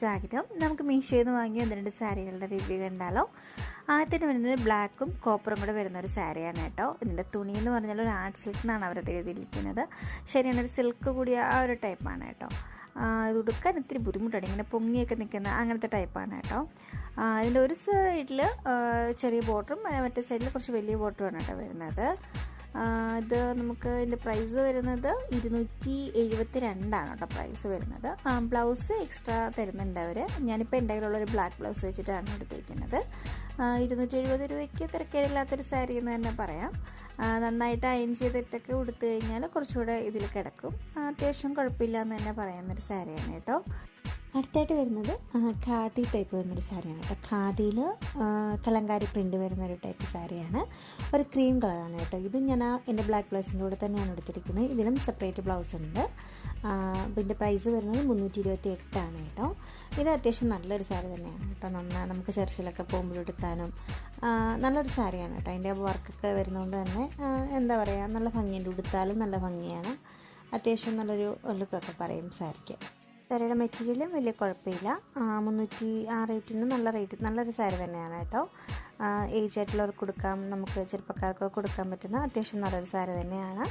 സ്വാഗതം. നമുക്ക് മീഷോയിൽ നിന്ന് വാങ്ങിയ ഒന്ന് രണ്ട് സാരികളുടെ റിവ്യൂ കണ്ടാലോ? ആദ്യത്തിന് വരുന്നത് ബ്ലാക്കും കോപ്പറും കൂടെ വരുന്ന ഒരു സാരിയാണ് കേട്ടോ. ഇതിന്റെ തുണി എന്ന് പറഞ്ഞാൽ ഒരു ആർട്ട് സിൽക്ക് എന്നാണ് അവരത് എഴുതിയിരിക്കുന്നത്. ശരിയാണ് ഒരു സിൽക്ക് കൂടിയ ആ ഒരു ടൈപ്പാണ് കേട്ടോ. ഇത് ഉടുക്കാൻ ഇത്തിരി ബുദ്ധിമുട്ടാണ്. ഇങ്ങനെ പൊങ്ങിയൊക്കെ നിൽക്കുന്ന അങ്ങനത്തെ ടൈപ്പാണ് കേട്ടോ. ഇതിന്റെ ഒരു സൈഡിൽ ചെറിയ ബോട്ടറും മറ്റേ സൈഡിൽ കുറച്ച് വലിയ ബോട്ടറുമാണ് കേട്ടോ വരുന്നത്. ഇത് നമുക്ക് ഇതിന്റെ പ്രൈസ് വരുന്നത് ഇരുന്നൂറ്റി എഴുപത്തി രണ്ടാണ് കേട്ടോ പ്രൈസ് വരുന്നത്. ബ്ലൗസ് എക്സ്ട്രാ തരുന്നുണ്ട് അവർ ഞാനിപ്പോൾ എന്റെ കയ്യിലുള്ളൊരു ബ്ലാക്ക് ബ്ലൗസ് വെച്ചിട്ടാണ് എടുത്തിരിക്കുന്നത് ഇരുന്നൂറ്റി എഴുപത് രൂപയ്ക്ക് തിരക്കേടില്ലാത്തൊരു സാരി എന്ന് തന്നെ പറയാം. നന്നായിട്ട് അയൺ ചെയ്തിട്ടൊക്കെ ഉടുത്തു കഴിഞ്ഞാൽ കുറച്ചുകൂടെ ഇതിൽ കിടക്കും. അത്യാവശ്യം കുഴപ്പമില്ല എന്ന് തന്നെ പറയുന്നൊരു സാരിയാണ് കേട്ടോ. അടുത്തായിട്ട് വരുന്നത് ഖാദി ടൈപ്പ് വരുന്നൊരു സാരിയാണ് കേട്ടോ. ഖാദിയിൽ കലങ്കാരി പ്രിന്റ് വരുന്നൊരു ടൈപ്പ് സാരിയാണ്. ഒരു ക്രീം കളറാണ് കേട്ടോ. ഇത് ഞാൻ എന്റെ ബ്ലാക്ക് ബ്ലൗസിന്റെ കൂടെ തന്നെയാണ് എടുത്തിരിക്കുന്നത്. ഇതിലും സെപ്പറേറ്റ് ബ്ലൗസ് ഉണ്ട്. ഇതിന്റെ പ്രൈസ് വരുന്നത് മുന്നൂറ്റി ഇരുപത്തി എട്ടാണ് കേട്ടോ. ഇത് അത്യാവശ്യം നല്ലൊരു സാരി തന്നെയാണ് കേട്ടോ. നന്നായി നമുക്ക് ചർച്ചിലൊക്കെ പോകുമ്പോൾ എടുക്കാനും നല്ലൊരു സാരിയാണ് കേട്ടോ. അതിന്റെ വർക്കൊക്കെ വരുന്നതുകൊണ്ട് തന്നെ എന്താ പറയുക നല്ല ഭംഗിയുണ്ട്. ഉടുത്താലും നല്ല ഭംഗിയാണ്. അത്യാവശ്യം നല്ലൊരു ലുക്കൊക്കെ പറയും സാരിക്ക്. സാരിയുടെ മെറ്റീരിയലും വലിയ കുഴപ്പമില്ല. മുന്നൂറ്റി ആ റേറ്റിന് നല്ല റേറ്റ് നല്ലൊരു സാരി തന്നെയാണ് കേട്ടോ. ഏജ് ആയിട്ടുള്ളവർക്ക് കൊടുക്കാം നമുക്ക് ചെറുപ്പക്കാർക്കൊക്കെ കൊടുക്കാൻ പറ്റുന്ന അത്യാവശ്യം നല്ലൊരു സാരി തന്നെയാണ്.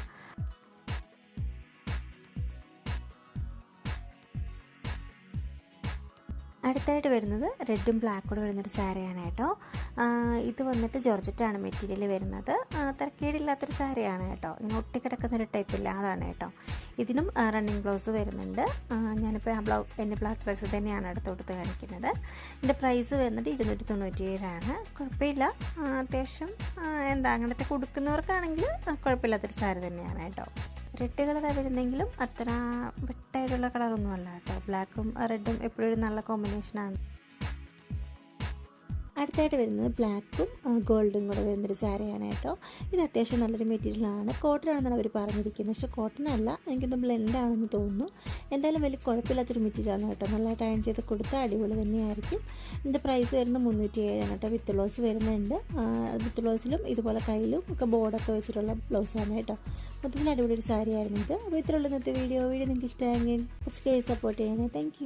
അടുത്തായിട്ട് വരുന്നത് റെഡും ബ്ലാക്കും വരുന്നൊരു സാരിയാണ് കേട്ടോ. ഇത് വന്നിട്ട് ജോർജറ്റാണ് മെറ്റീരിയൽ വരുന്നത്. തിരക്കേടില്ലാത്തൊരു സാരിയാണ് കേട്ടോ. ഇങ്ങനെ ഒട്ടിക്കിടക്കുന്നൊരു ടൈപ്പില്ല അതാണ് കേട്ടോ. ഇതിനും റണ്ണിങ് ബ്ലൗസ് വരുന്നുണ്ട്. ഞാനിപ്പോൾ ആ ബ്ലൗ എന്റെ ബ്ലാക്ക് ബ്ലൗസ് തന്നെയാണ് അടുത്ത് കൊടുത്ത് കാണിക്കുന്നത്. ഇതിന്റെ പ്രൈസ് വരുന്നത് ഇരുന്നൂറ്റി തൊണ്ണൂറ്റി ഏഴാണ് കുഴപ്പമില്ല അത്യാവശ്യം എന്താ അങ്ങനത്തെ കൊടുക്കുന്നവർക്കാണെങ്കിൽ കുഴപ്പമില്ലാത്തൊരു സാരി തന്നെയാണ് കേട്ടോ. റെഡ് കളറാണ് വരുന്നെങ്കിലും അത്ര വെട്ടായിട്ടുള്ള കളറൊന്നും അല്ല കേട്ടോ. ബ്ലാക്കും റെഡും എപ്പോഴും ഒരു നല്ല കോമ്പിനേഷനാണ് അടുത്തായിട്ട് വരുന്നത് ബ്ലാക്കും ഗോൾഡും കൂടെ വരുന്നൊരു സാരിയാണ് കേട്ടോ. ഇത് അത്യാവശ്യം നല്ലൊരു മെറ്റീരിയലാണ്. കോട്ടൺ ആണെന്നാണ് അവർ പറഞ്ഞിരിക്കുന്നത്. പക്ഷേ കോട്ടൺ അല്ല എനിക്കൊന്ന് ബ്ലെൻഡ് ആണെന്ന് തോന്നുന്നു. എന്തായാലും വലിയ കുഴപ്പമില്ലാത്തൊരു മെറ്റീരിയലാണ് കേട്ടോ. നല്ലതായിട്ട് അയൺ ചെയ്ത് കൊടുത്താൽ അടിപൊളി തന്നെയായിരിക്കും. ഇതിന്റെ പ്രൈസ് വരുന്നത് മുന്നൂറ്റി ഏഴാണ് കേട്ടോ. വിത്ത് ബ്ലൗസ് വരുന്നുണ്ട്. വിത്ത് ബ്ലൗസിലും ഇതുപോലെ കയ്യിലും ഒക്കെ ബോർഡൊക്കെ വെച്ചിട്ടുള്ള ബ്ലൗസാണ് കേട്ടോ. മൊത്തത്തിൽ അടിപൊളി ഒരു സാരിയായിരുന്നു ഇത്. അപ്പോൾ ഇത്രയുള്ള ഇന്നത്തെ വീഡിയോ വീഡിയോ നിങ്ങൾക്ക് ഇഷ്ടമായെങ്കിൽ സബ്സ്ക്രൈബ് സപ്പോർട്ട് ചെയ്യണേ. താങ്ക്